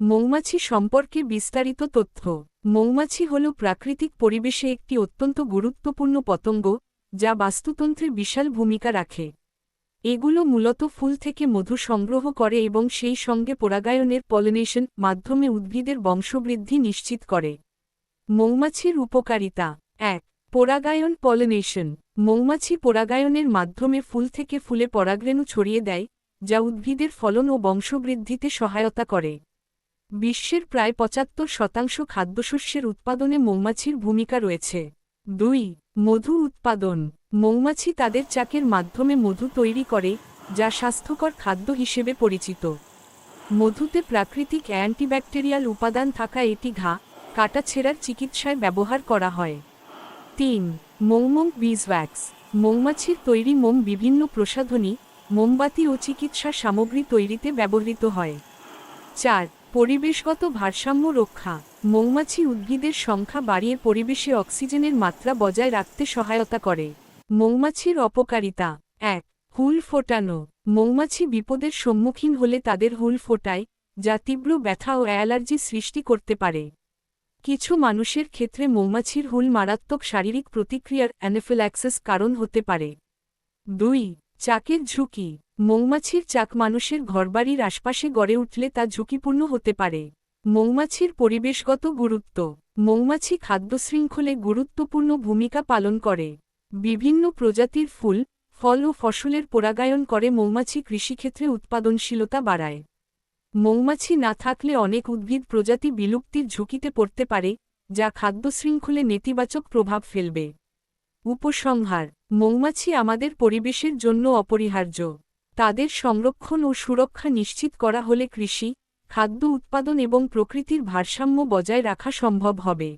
মৌমাছি সম্পর্কে বিস্তারিত তথ্য। মৌমাছি হল প্রাকৃতিক পরিবেশে একটি অত্যন্ত গুরুত্বপূর্ণ পতঙ্গ, যা বাস্তুতন্ত্রে বিশাল ভূমিকা রাখে। এগুলো মূলত ফুল থেকে মধু সংগ্রহ করে এবং সেই সঙ্গে পরাগায়নের পলিনেশন মাধ্যমে উদ্ভিদের বংশবৃদ্ধি নিশ্চিত করে। মৌমাছির উপকারিতা। এক, পরাগায়ন পলিনেশন। মৌমাছি পরাগায়নের মাধ্যমে ফুল থেকে ফুলে পরাগরেণু ছড়িয়ে দেয়, যা উদ্ভিদের ফলন ও বংশবৃদ্ধিতে সহায়তা করে। বিশ্বের প্রায় পঁচাত্তর শতাংশ খাদ্যশস্যের উৎপাদনে মৌমাছির ভূমিকা রয়েছে। দুই, মধু উৎপাদন। মৌমাছি তাদের চাকের মাধ্যমে মধু তৈরি করে, যা স্বাস্থ্যকর খাদ্য হিসেবে পরিচিত। মধুতে প্রাকৃতিক অ্যান্টিব্যাকটেরিয়াল উপাদান থাকা এটি ঘা কাটাছেঁড়ার চিকিৎসায় ব্যবহার করা হয়। তিন, মৌমং বিজওয়াক্স। মৌমাছির তৈরি মোম বিভিন্ন প্রসাধনী, মোমবাতি ও চিকিৎসা সামগ্রী তৈরিতে ব্যবহৃত হয়। চার পরিবেশগত ভারসাম্য রক্ষা। মৌমাছি উদ্ভিদের সংখ্যা বাড়িয়ে পরিবেশে অক্সিজেনের মাত্রা বজায় রাখতে সহায়তা করে। মৌমাছির অপকারিতা। এক, হুল ফোটানো। মৌমাছি বিপদের সম্মুখীন হলে তাদের হুল ফোটায়, যা তীব্র ব্যথা ও অ্যালার্জি সৃষ্টি করতে পারে। কিছু মানুষের ক্ষেত্রে মৌমাছির হুল মারাত্মক শারীরিক প্রতিক্রিয়ার অ্যানাফিল্যাক্সিস কারণ হতে পারে। দুই, চাকের ঝুঁকি। মৌমাছির চাক মানুষের ঘরবাড়ির আশপাশে গড়ে উঠলে তা ঝুঁকিপূর্ণ হতে পারে। মৌমাছির পরিবেশগত গুরুত্ব। মৌমাছি খাদ্য শৃঙ্খলে গুরুত্বপূর্ণ ভূমিকা পালন করে। বিভিন্ন প্রজাতির ফুল, ফল ও ফসলের পরাগায়ন করে মৌমাছি কৃষিক্ষেত্রে উৎপাদনশীলতা বাড়ায়। মৌমাছি না থাকলে অনেক উদ্ভিদ প্রজাতি বিলুপ্তির ঝুঁকিতে পড়তে পারে, যা খাদ্য শৃঙ্খলে নেতিবাচক প্রভাব ফেলবে। উপসংহার। মৌমাছি আমাদের পরিবেশের জন্য অপরিহার্য। তাদের সংরক্ষণ ও সুরক্ষা নিশ্চিত করা হলে কৃষি, খাদ্য উৎপাদন এবং প্রকৃতির ভারসাম্য বজায় রাখা সম্ভব হবে।